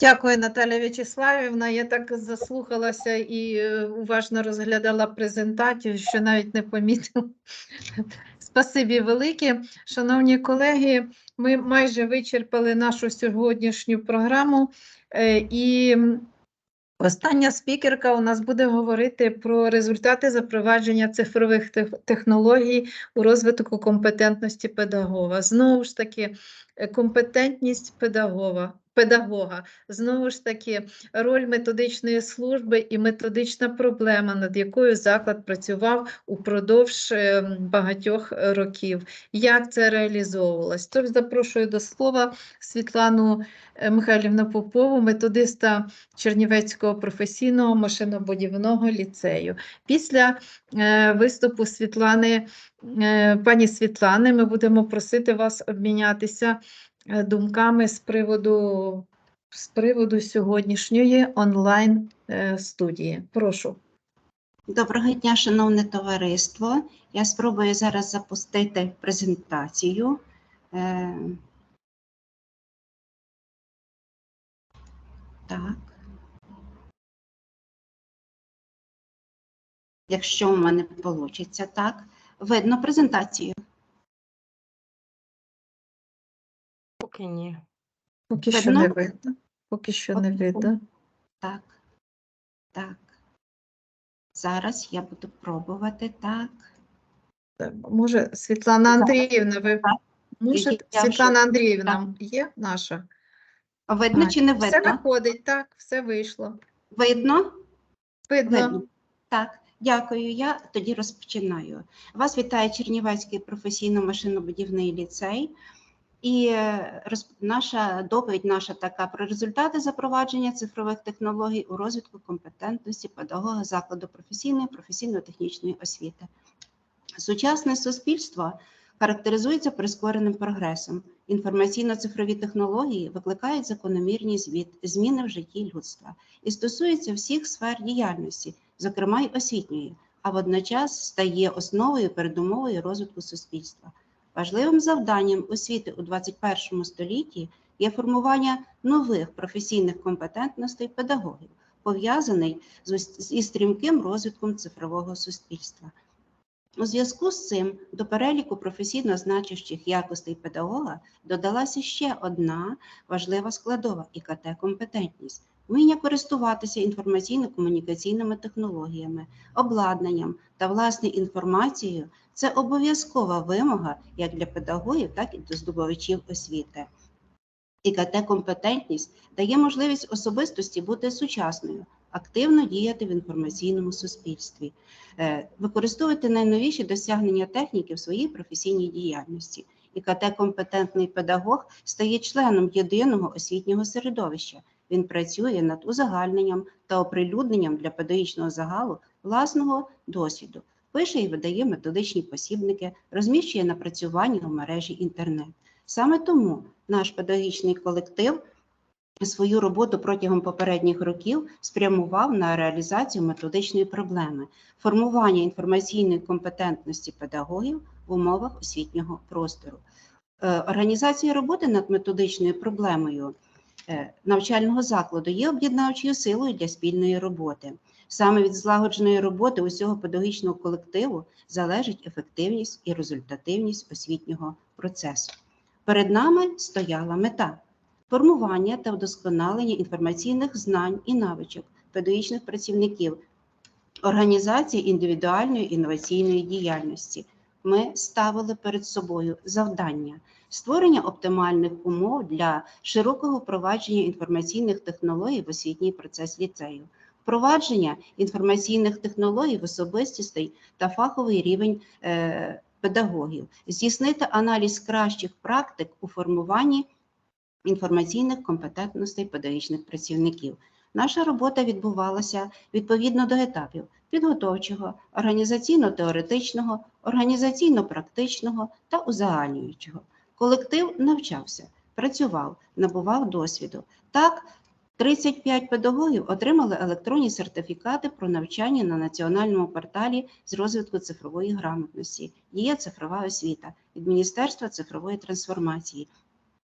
Дякую, Наталя В'ячеславівна. Я так заслухалася і е, уважно розглядала презентацію, що навіть не помітила. Спасибі велике. Шановні колеги, ми майже вичерпали нашу сьогоднішню програму. Е, І остання спікерка у нас буде говорити про результати запровадження цифрових технологій у розвитку компетентності педагога. Знову ж таки, е, компетентність педагога. Педагога знову ж таки роль методичної служби і методична проблема, над якою заклад працював упродовж е, багатьох е, років. Як це реалізовувалось? Тож запрошую до слова Світлану е, Михайлівну Попову, методиста Чернівецького професійного машинобудівного ліцею. Після виступу Світлани, пані Світлани, ми будемо просити вас обмінятися думками з приводу, з приводу сьогоднішньої онлайн е, студії. Прошу. Доброго дня, шановне товариство. Я спробую зараз запустити презентацію. Е, Так. Якщо у мене вийде, так. Видно презентацію. Поки ні. Поки що не Видно? видно. Поки що не видно. Так. Так. Зараз я буду пробувати так. Е, Може, Світлана Андріївна, ви можете? я вже- Світлана Андріївна є наша? Видно чи не Все видно? виходить, так, все вийшло. Видно? Видно. Видно. Так, дякую. Я тоді розпочинаю. Вас вітає Чернівецький професійно-машинобудівний ліцей. І е, наша доповідь наша така про результати запровадження цифрових технологій у розвитку компетентності педагога закладу професійної професійно-технічної освіти. Сучасне суспільство характеризується прискореним прогресом. Інформаційно-цифрові технології викликають закономірні звіт- зміни в житті людства і стосується всіх сфер діяльності, зокрема й освітньої, а водночас стає основою передумовою розвитку суспільства. Важливим завданням освіти у 21 столітті є формування нових професійних компетентностей педагогів, пов'язаний із стрімким розвитком цифрового суспільства. У зв'язку з цим до переліку професійно значущих якостей педагога додалася ще одна важлива складова ІКТ-компетентність вміння користуватися інформаційно-комунікаційними технологіями, обладнанням та власне інформацією це обов'язкова вимога як для педагогів, так і для здобувачів освіти. ІКТ-компетентність дає можливість особистості бути сучасною, активно діяти в інформаційному суспільстві, е, використовувати найновіші досягнення техніки в своїй професійній діяльності. ІКТ-компетентний педагог стає членом єдиного освітнього середовища. Він працює над узагальненням та оприлюдненням для педагогічного загалу власного досвіду, пише і видає методичні посібники, розміщує напрацювання у мережі інтернет. Саме тому наш педагогічний колектив свою роботу протягом попередніх років спрямував на реалізацію методичної проблеми формування інформаційної компетентності педагогів в умовах освітнього простору. Е, Організація роботи над методичною проблемою навчального закладу є об'єднавчою силою для спільної роботи. Саме від злагодженої роботи усього педагогічного колективу залежить ефективність і результативність освітнього процесу. Перед нами стояла мета формування та вдосконалення інформаційних знань і навичок педагогічних працівників, організації індивідуальної інноваційної діяльності. Ми ставили перед собою завдання створення оптимальних умов для широкого впровадження інформаційних технологій в освітній процес ліцею, впровадження інформаційних технологій в особистістий та фаховий рівень е, педагогів, здійснити аналіз кращих практик у формуванні інформаційних компетентностей педагогічних працівників. Наша робота відбувалася відповідно до етапів підготовчого, організаційно-теоретичного, організаційно-практичного та узагальнюючого. Колектив навчався, працював, набував досвіду. Так, 35 педагогів отримали електронні сертифікати про навчання на національному порталі з розвитку цифрової грамотності. Є цифрова освіта від Міністерства цифрової трансформації.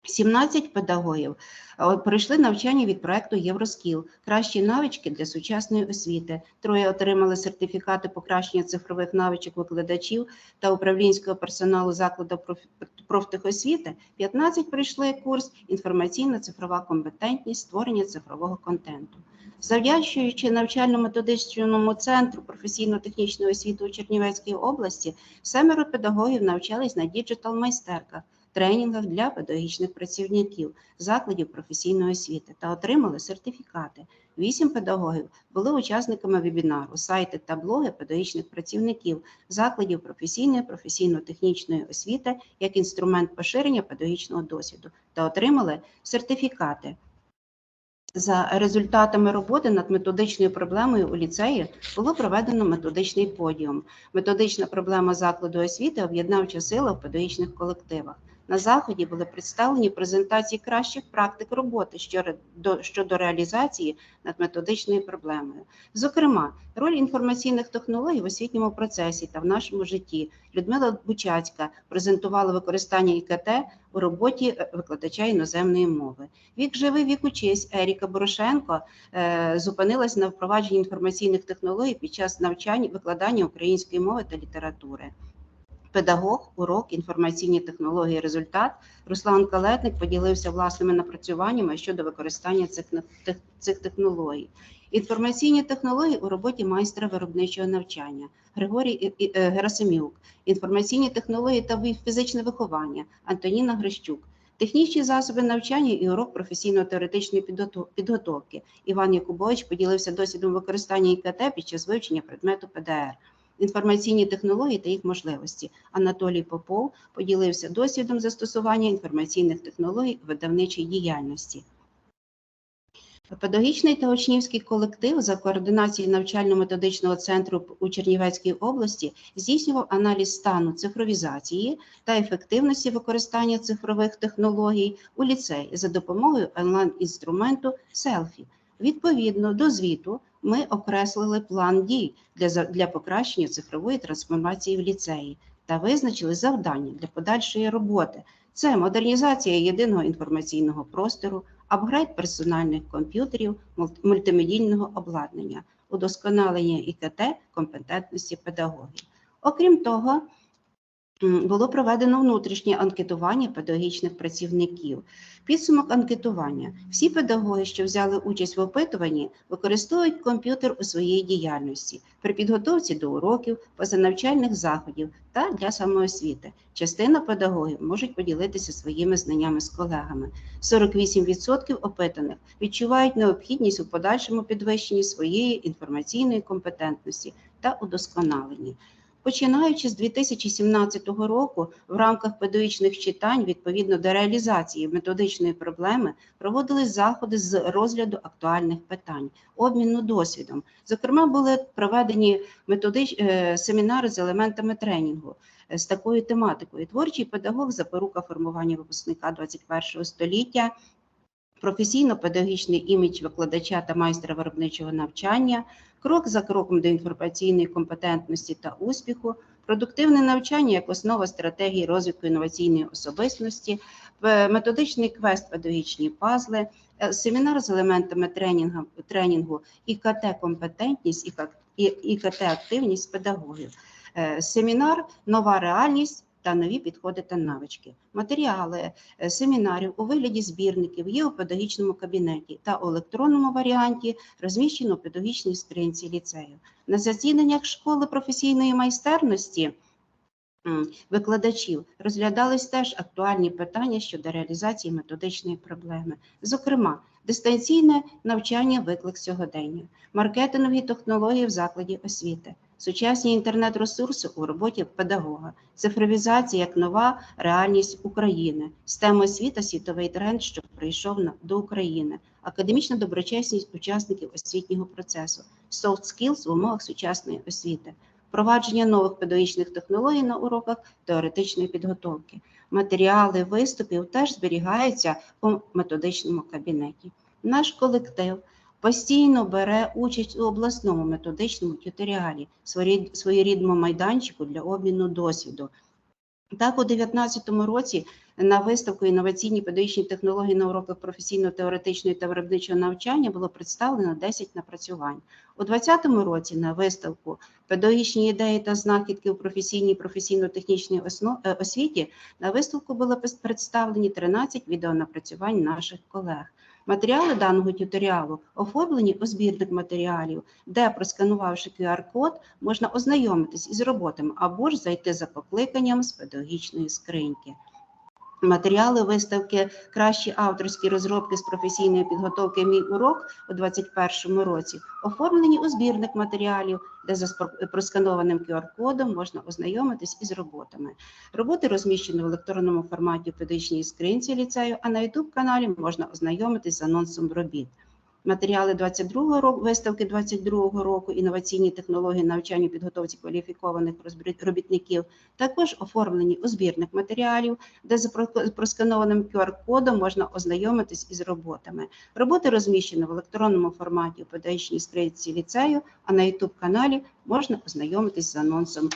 17 педагогів е, пройшли навчання від проекту Євроскіл Кращі навички для сучасної освіти. Троє отримали сертифікати покращення цифрових навичок викладачів та управлінського персоналу закладу проф- профтехосвіти. 15 пройшли курс інформаційно-цифрова компетентність створення цифрового контенту. Завдячуючи навчально-методичному центру професійно-технічної освіти у Чернівецькій області, семеро педагогів навчались на діджитал-майстерках, тренінгах для педагогічних працівників закладів професійної освіти та отримали сертифікати. Вісім педагогів були учасниками вебінару, сайти та блоги педагогічних працівників закладів професійної професійно-технічної освіти як інструмент поширення педагогічного досвіду та отримали сертифікати. За результатами роботи над методичною проблемою у ліцеї було проведено методичний подіум. Методична проблема закладу освіти об'єднавча сила в педагогічних колективах. На заході були представлені презентації кращих практик роботи щодо, реалізації над методичною проблемою. Зокрема, роль інформаційних технологій в освітньому процесі та в нашому житті. Людмила Бучацька презентувала використання ІКТ у роботі е, викладача іноземної мови. Вік живий, вік учись Еріка Борошенко е, зупинилась на впровадженні інформаційних технологій під час навчання викладання української мови та літератури. Педагог, урок, інформаційні технології, результат. Руслан Калетник поділився власними напрацюваннями щодо використання цих, цих технологій. Інформаційні технології у роботі майстра виробничого навчання. Григорій е, Герасимюк, інформаційні технології та фізичне виховання. Антоніна Грищук. Технічні засоби навчання і урок професійно-теоретичної підготовки. Іван Якубович поділився досвідом використання ІКТ під час вивчення предмету ПДР. Інформаційні технології та їх можливості. Анатолій Попов поділився досвідом застосування інформаційних технологій в видавничій діяльності. Педагогічний та учнівський колектив за координацією навчально-методичного центру у Чернівецькій області здійснював аналіз стану цифровізації та ефективності використання цифрових технологій у ліцеї за допомогою онлайн-інструменту селфі. Відповідно до звіту, ми окреслили план дій для, для покращення цифрової трансформації в ліцеї та визначили завдання для подальшої роботи. Це модернізація єдиного інформаційного простору, апгрейд персональних комп'ютерів, мульт- мультимедійного обладнання, удосконалення ІКТ, компетентності педагогів. Окрім того, було проведено внутрішнє анкетування педагогічних працівників. Підсумок анкетування. Всі педагоги, що взяли участь в опитуванні, використовують комп'ютер у своїй діяльності при підготовці до уроків, позанавчальних заходів та для самоосвіти. Частина педагогів можуть поділитися своїми знаннями з колегами. 48% опитаних відчувають необхідність у подальшому підвищенні своєї інформаційної компетентності та удосконаленні. Починаючи з 2017 року, в рамках педагогічних читань, відповідно до реалізації методичної проблеми, проводились заходи з розгляду актуальних питань, обміну досвідом. Зокрема, були проведені методич... е, семінари з елементами тренінгу е, з такою тематикою: творчий педагог, запорука формування випускника 21 століття. Професійно-педагогічний імідж викладача та майстра виробничого навчання, крок за кроком до інформаційної компетентності та успіху, продуктивне навчання як основа стратегії розвитку інноваційної особистості, е, методичний квест педагогічні пазли, е, семінар з елементами тренінгу, тренінгу ІКТ-компетентність ІКТ-активність педагогів, е, семінар Нова реальність та нові підходи та навички. Матеріали е, семінарів у вигляді збірників є у педагогічному кабінеті та у електронному варіанті розміщено у педагогічній скринці ліцею. На засіданнях школи професійної майстерності викладачів розглядались теж актуальні питання щодо реалізації методичної проблеми. Зокрема, дистанційне навчання виклик сьогодення, маркетингові технології в закладі освіти, сучасні інтернет-ресурси у роботі педагога, цифровізація як нова реальність України, STEM освіта світовий тренд, що прийшов до України, академічна доброчесність учасників освітнього процесу, soft skills в умовах сучасної освіти, впровадження нових педагогічних технологій на уроках теоретичної підготовки. Матеріали виступів теж зберігаються у методичному кабінеті. Наш колектив постійно бере участь у обласному методичному тюторіалі, своєрідному майданчику для обміну досвіду. Так, у 2019 році на виставку інноваційні педагогічні технології на уроках професійно-теоретичної та виробничого навчання було представлено 10 напрацювань. У 2020 році на виставку педагогічні ідеї та знахідки у професійній професійно-технічній осно- е, освіті на виставку пис- представлені 13 відеонапрацювань наших колег. Матеріали даного тюторіалу оформлені у збірник матеріалів, де, просканувавши QR-код, можна ознайомитись із роботами або ж зайти за покликанням з педагогічної скриньки. Матеріали виставки Кращі авторські розробки з професійної підготовки Мій урок у 2021 році оформлені у збірник матеріалів, де за просканованим QR-кодом можна ознайомитись із роботами. Роботи розміщені в електронному форматі в педагогічній скринці ліцею, а на youtube каналі можна ознайомитись з анонсом робіт. Матеріали 22 року, виставки 22 року, інноваційні технології навчання підготовці кваліфікованих робітників, також оформлені у збірник матеріалів, де за про- просканованим QR-кодом можна ознайомитись із роботами. Роботи розміщені в електронному форматі у педагогічній скринці ліцею, а на youtube каналі можна ознайомитись з анонсом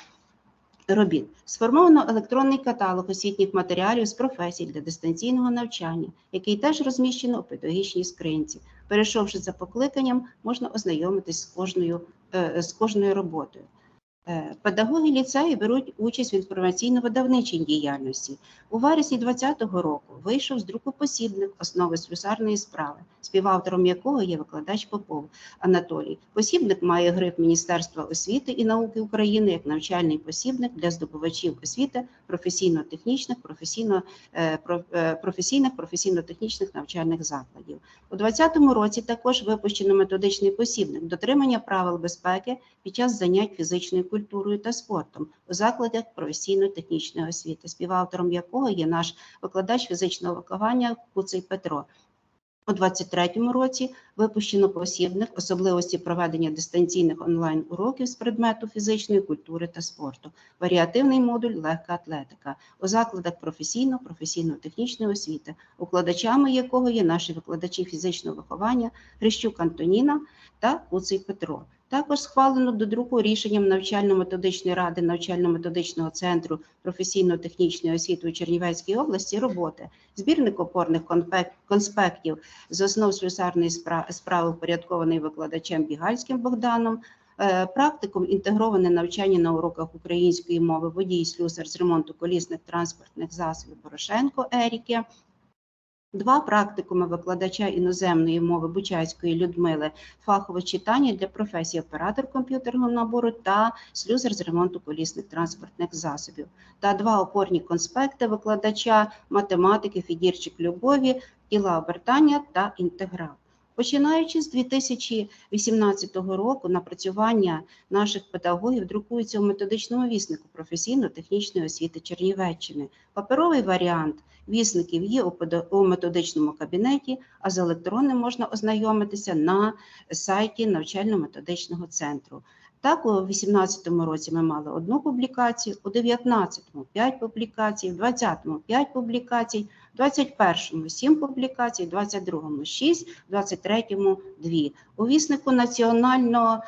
робіт. Сформовано електронний каталог освітніх матеріалів з професій для дистанційного навчання, який теж розміщено у педагогічній скринці. Перейшовши за покликанням, можна ознайомитись з кожною, е, з кожною роботою. Е, Педагоги ліцею беруть участь в інформаційно-видавничій діяльності. У вересні 2020 року вийшов з друку посібник основи слюсарної справи, співавтором якого є викладач Попов Анатолій. Посібник має гриф Міністерства освіти і науки України як навчальний посібник для здобувачів освіти професійно-технічних, професійно, е, е, професійних, професійно-технічних навчальних закладів. У 2020 році також випущено методичний посібник дотримання правил безпеки під час занять фізичною культурою та спортом у закладах професійно-технічної освіти, співавтором якого є наш викладач фізичного виховання Куций Петро. У 2023 році випущено посібник особливості проведення дистанційних онлайн-уроків з предмету фізичної культури та спорту, варіативний модуль легка атлетика у закладах професійно, професійно-технічної освіти, укладачами якого є наші викладачі фізичного виховання Грищук Антоніна та Куций Петро. Також схвалено до друку рішенням навчально-методичної ради навчально-методичного центру професійно-технічної освіти у Чернівецькій області роботи, збірник опорних конспектів з основ слюсарної спра- справи впорядкований викладачем Бігальським Богданом, е, практикум інтегроване навчання на уроках української мови водій слюсар з ремонту колісних транспортних засобів Порошенко Еріки, Два практикуми викладача іноземної мови Бучайської Людмили, фахове читання для професії оператор комп'ютерного набору та слюзер з ремонту колісних транспортних засобів, та два опорні конспекти викладача математики Федірчик Любові, тіла обертання та інтеграл. Починаючи з 2018 року, напрацювання наших педагогів друкуються у методичному віснику професійно-технічної освіти Чернівеччини. Паперовий варіант вісників є у методичному кабінеті, а з електронним можна ознайомитися на сайті навчально-методичного центру. Так, у 2018 році ми мали одну публікацію, у 2019 – 5 публікацій, у 2020 – 5 публікацій, у 2021 – 7 публікацій, у 2022 – 6, у 2023 – 2. У віснику Національного,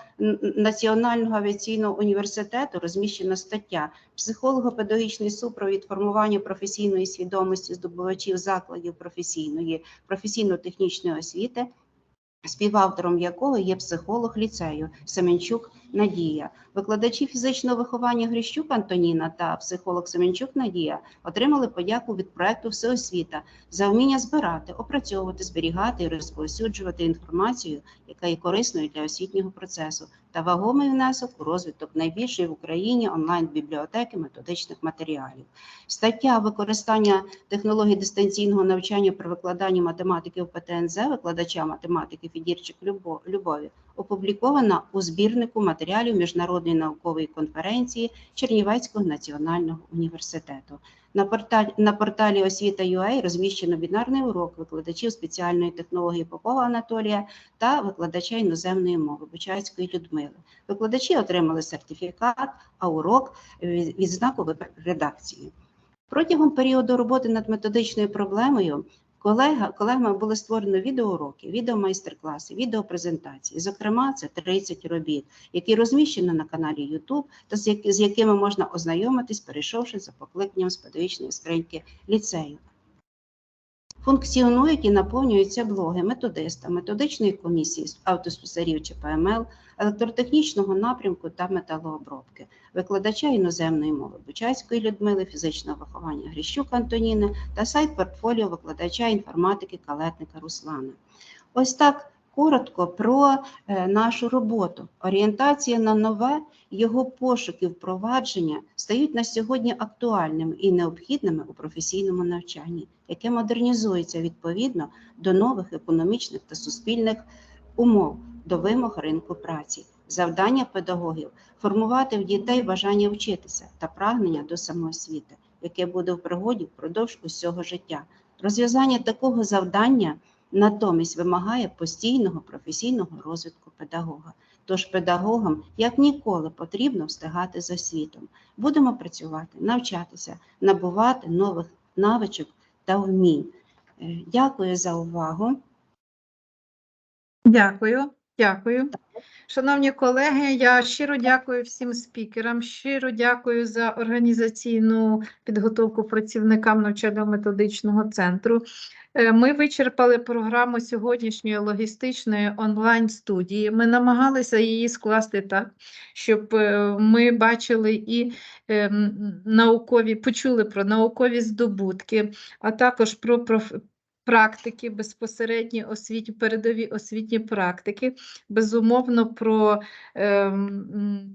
Національного авіаційного університету розміщена стаття «Психолого-педагогічний супровід формування професійної свідомості здобувачів закладів професійної, професійно-технічної освіти, співавтором якого є психолог ліцею Семенчук Надія. Викладачі фізичного виховання Грищук Антоніна та психолог Семенчук Надія отримали подяку від проекту Всеосвіта за вміння збирати, опрацьовувати, зберігати і розповсюджувати інформацію, яка є корисною для освітнього процесу, та вагомий внесок у розвиток найбільшої в Україні онлайн-бібліотеки методичних матеріалів. Стаття використання технологій дистанційного навчання при викладанні математики в ПТНЗ викладача математики Федірчик Любо- Любові опублікована у збірнику матеріалів міжнародної наукової конференції Чернівецького національного університету. На порталі, на порталі освіта.ua розміщено бінарний урок викладачів спеціальної технології Попова Анатолія та викладача іноземної мови Бучацької Людмили. Викладачі отримали сертифікат, а урок від- відзнаку редакції. Протягом періоду роботи над методичною проблемою Колега, колегами були створено відеоуроки, відеомайстер-класи, відеопрезентації. Зокрема, це 30 робіт, які розміщені на каналі YouTube та з якими можна ознайомитись, перейшовши за покликанням з педагогічної скриньки ліцею. Функціонують і наповнюються блоги методиста, методичної комісії з автосписарів чи ПМЛ, електротехнічного напрямку та металообробки, викладача іноземної мови Бучацької Людмили, фізичного виховання Гріщук Антоніни та сайт портфоліо викладача інформатики Калетника Руслана. Ось так коротко про е, нашу роботу. Орієнтація на нове, його пошуки, впровадження стають на сьогодні актуальними і необхідними у професійному навчанні, яке модернізується відповідно до нових економічних та суспільних умов, до вимог ринку праці. Завдання педагогів формувати в дітей бажання вчитися та прагнення до самоосвіти, яке буде в пригоді впродовж усього життя. Розв'язання такого завдання натомість вимагає постійного професійного розвитку педагога. Тож педагогам як ніколи потрібно встигати за світом. Будемо працювати, навчатися, набувати нових навичок та вмінь. Е, Дякую за увагу. Дякую, дякую. Шановні колеги, я щиро дякую всім спікерам, щиро дякую за організаційну підготовку працівникам навчально-методичного центру. Е, Ми вичерпали програму сьогоднішньої логістичної онлайн-студії. Ми намагалися її скласти так, щоб е, ми бачили і е, наукові, почули про наукові здобутки, а також про практики, безпосередні освітні, передові освітні практики, безумовно, про е,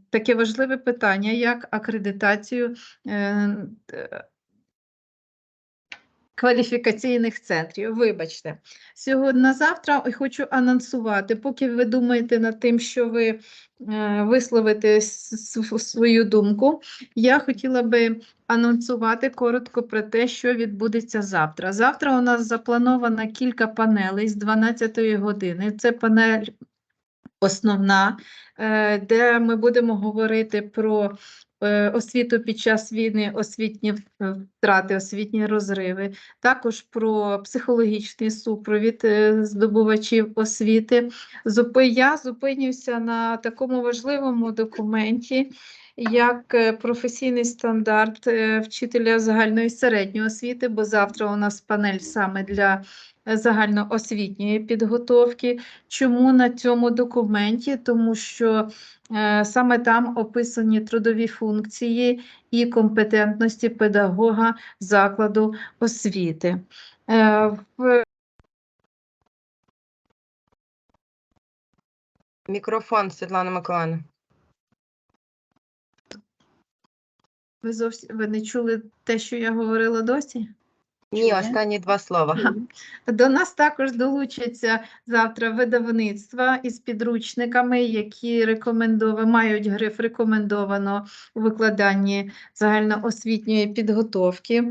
таке важливе питання, як акредитацію е, т- кваліфікаційних центрів. Вибачте, сьогодні на завтра хочу анонсувати, поки ви думаєте над тим, що ви е, висловите свою думку, я хотіла би анонсувати коротко про те, що відбудеться завтра. Завтра у нас заплановано кілька панелей з 12 години. Це панель основна, е, де ми будемо говорити про освіту під час війни, освітні втрати, освітні розриви, також про психологічний супровід е, здобувачів освіти. Я зупинюся на такому важливому документі, як е, професійний стандарт е, вчителя загальної середньої освіти, бо завтра у нас панель саме для е, загальноосвітньої підготовки. Чому на цьому документі? Тому що е, саме там описані трудові функції і компетентності педагога закладу освіти. Е, Мікрофон, Світлана Миколаївна. ви зовсім ви не чули те, що я говорила досі? Ні, останні два слова. До нас також долучаться завтра видавництва із підручниками, які рекомендовані, мають гриф рекомендовано у викладанні загальноосвітньої підготовки.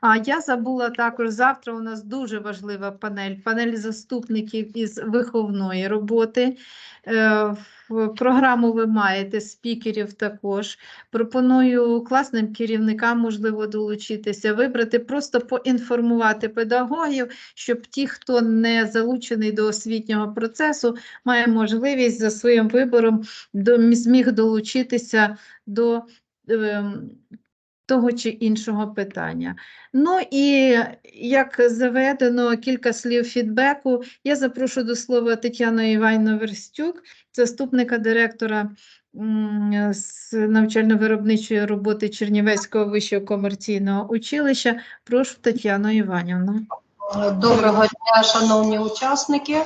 А я забула також завтра. У нас дуже важлива панель, панель заступників із виховної роботи. Е, В програму ви маєте спікерів також. Пропоную класним керівникам, можливо, долучитися, вибрати, просто поінформувати педагогів, щоб ті, хто не залучений до освітнього процесу, має можливість за своїм вибором зміг долучитися до ем, того чи іншого питання. Ну і як заведено кілька слів фідбеку, я запрошую до слова Тетяну Іванівну Верстюк, заступника директора з навчально-виробничої роботи Чернівецького вищого комерційного училища. Прошу Тетяну Іванівну. Доброго дня, шановні учасники.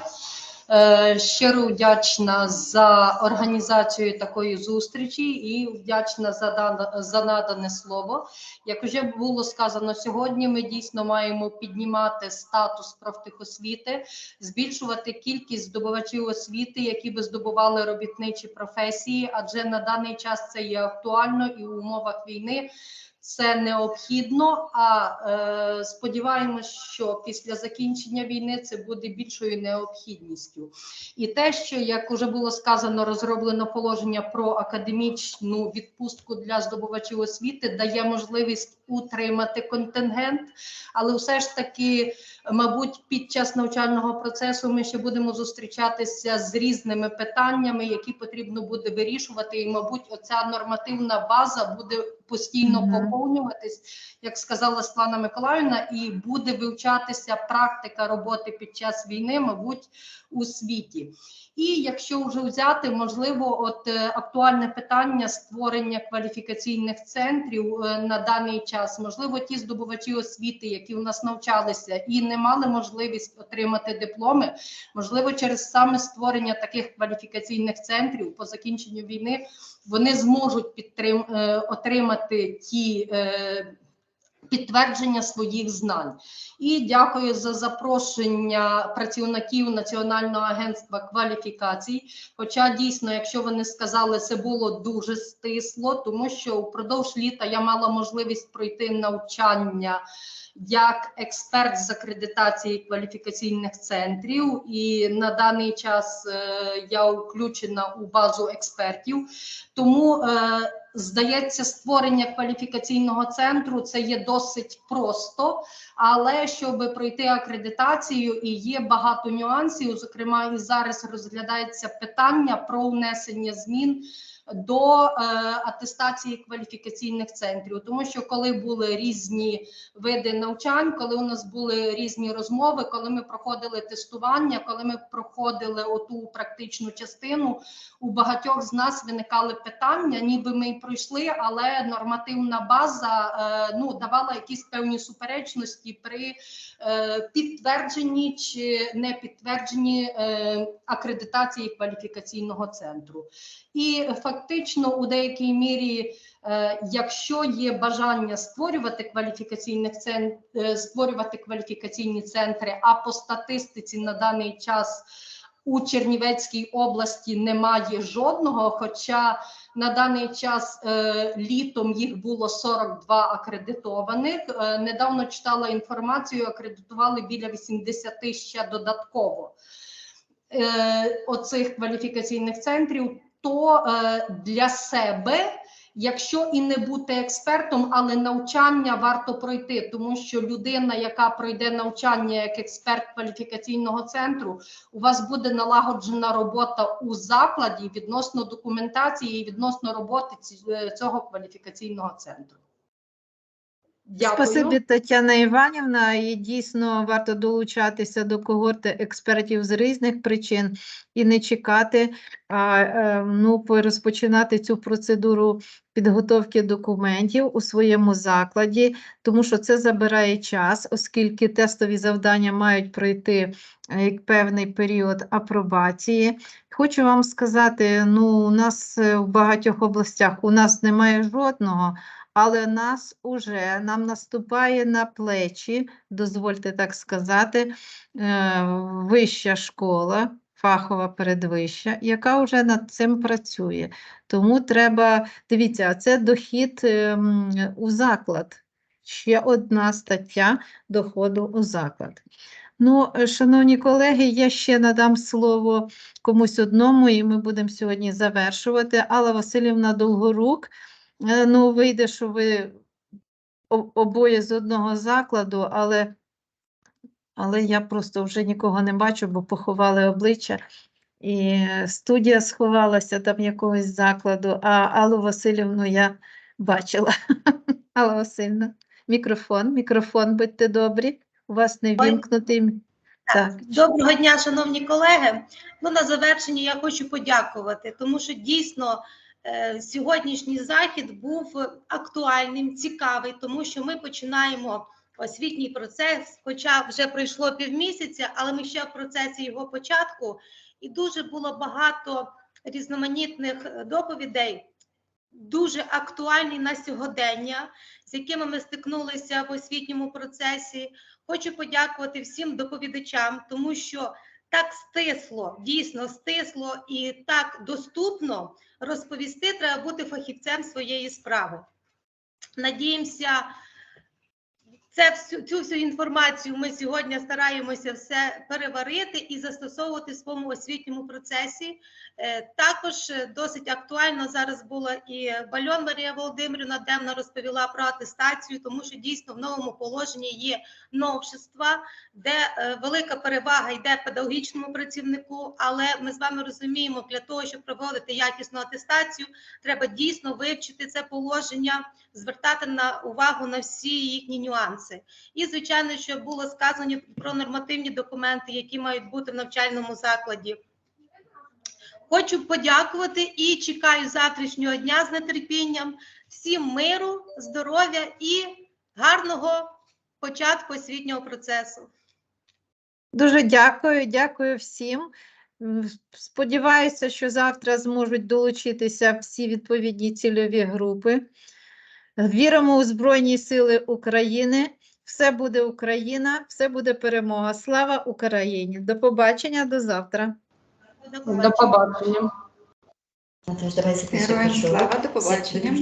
Е, Щиро вдячна за організацію такої зустрічі і вдячна за, за надане слово. Як вже було сказано сьогодні, ми дійсно маємо піднімати статус профтехосвіти, збільшувати кількість здобувачів освіти, які би здобували робітничі професії, адже на даний час це є актуально і в умовах війни це необхідно. А е, сподіваємось, що після закінчення війни це буде більшою необхідністю. І те, що як уже було сказано, розроблено положення про академічну відпустку для здобувачів освіти, дає можливість утримати контингент, але все ж таки, мабуть, під час навчального процесу ми ще будемо зустрічатися з різними питаннями, які потрібно буде вирішувати. І, мабуть, оця нормативна база буде постійно Мгм. поповнюватись, як сказала Світлана Миколаївна, і буде вивчатися практика роботи під час війни, мабуть, у світі. І якщо вже взяти, можливо, от е, актуальне питання створення кваліфікаційних центрів е, на даний час, можливо, ті здобувачі освіти, які у нас навчалися і не мали можливість отримати дипломи, можливо, через саме створення таких кваліфікаційних центрів по закінченню війни вони зможуть підтрим, е, отримати ті. Підтвердження своїх знань і дякую за запрошення працівників Національного агентства кваліфікацій. Хоча дійсно, якщо вони сказали, це було дуже стисло, тому що впродовж літа я мала можливість пройти навчання як експерт з акредитації кваліфікаційних центрів, і на даний час е, я включена у базу експертів. Тому е, здається, створення кваліфікаційного центру це є досить просто, але щоб пройти акредитацію, і є багато нюансів. Зокрема, і зараз розглядається питання про внесення змін. До е, атестації кваліфікаційних центрів, тому що коли були різні види навчань, коли у нас були різні розмови, коли ми проходили тестування, коли ми проходили оту практичну частину, у багатьох з нас виникали питання, ніби ми й пройшли, але нормативна база е, ну давала якісь певні суперечності при е, підтвердженні чи не підтвердженні акредитації кваліфікаційного центру. І фактично у деякій мірі, е, якщо є бажання створювати кваліфікаційних е, створювати кваліфікаційні центри, а по статистиці на даний час у Чернівецькій області немає жодного. Хоча на даний час е, літом їх було 42 акредитованих. Е, недавно читала інформацію, акредитували біля 80 ще додатково е, оцих кваліфікаційних центрів. То е, для себе, якщо і не бути експертом, але навчання варто пройти, тому що людина, яка пройде навчання як експерт кваліфікаційного центру, у вас буде налагоджена робота у закладі відносно документації і відносно роботи е, цього кваліфікаційного центру. Дякую. Спасибі, Тетяна Іванівна. І дійсно варто долучатися до когорти експертів з різних причин і не чекати, а е, ну, розпочинати цю процедуру підготовки документів у своєму закладі, тому що це забирає час, оскільки тестові завдання мають пройти е, певний період апробації. Хочу вам сказати, ну, у нас е, в багатьох областях у нас немає жодного. Але нас уже нам наступає на плечі, дозвольте так сказати, е, вища школа, фахова передвища, яка вже над цим працює. Тому треба, дивіться, це дохід ем, у заклад. Ще одна стаття доходу у заклад. Ну, шановні колеги, я ще надам слово комусь одному, і ми будемо сьогодні завершувати. Алла Васильівна Долгорук. Е, Ну, вийде, що ви обоє з одного закладу, але, але я просто вже нікого не бачу, бо поховали обличчя. І студія сховалася там якогось закладу, а Аллу Васильівну я бачила. Алла Васильівна, мікрофон, мікрофон, будьте добрі. У вас не вімкнутий. Так. Доброго дня, шановні колеги. Ну, на завершення я хочу подякувати, тому що дійсно сьогоднішній захід був актуальним, цікавий, тому що ми починаємо освітній процес, хоча вже пройшло півмісяця, але ми ще в процесі його початку, і дуже було багато різноманітних е, доповідей, дуже актуальні на сьогодення, з якими ми стикнулися в освітньому процесі. Хочу подякувати всім доповідачам, тому що так стисло, дійсно стисло і так доступно розповісти треба бути фахівцем своєї справи. Надіємося, це всю цю всю інформацію ми сьогодні стараємося все переварити і застосовувати в своєму освітньому процесі. Е, Також е, досить актуально зараз була і Бальон Марія Володимирівна, де вона розповіла про атестацію, тому що дійсно в новому положенні є новшества, де е, велика перевага йде педагогічному працівнику. Але ми з вами розуміємо, для того, щоб проводити якісну атестацію, треба дійсно вивчити це положення, звертати на увагу на всі їхні нюанси. І звичайно, що було сказано про нормативні документи, які мають бути в навчальному закладі. Хочу подякувати і чекаю завтрашнього дня з нетерпінням. Всім миру, здоров'я і гарного початку освітнього процесу. Дуже дякую, дякую всім. Сподіваюся, що завтра зможуть долучитися всі відповідні цільові групи. Віримо у Збройні Сили України. Все буде Україна, все буде перемога. Слава Україні! До побачення, до завтра. До До побачення. Героям слава, до побачення.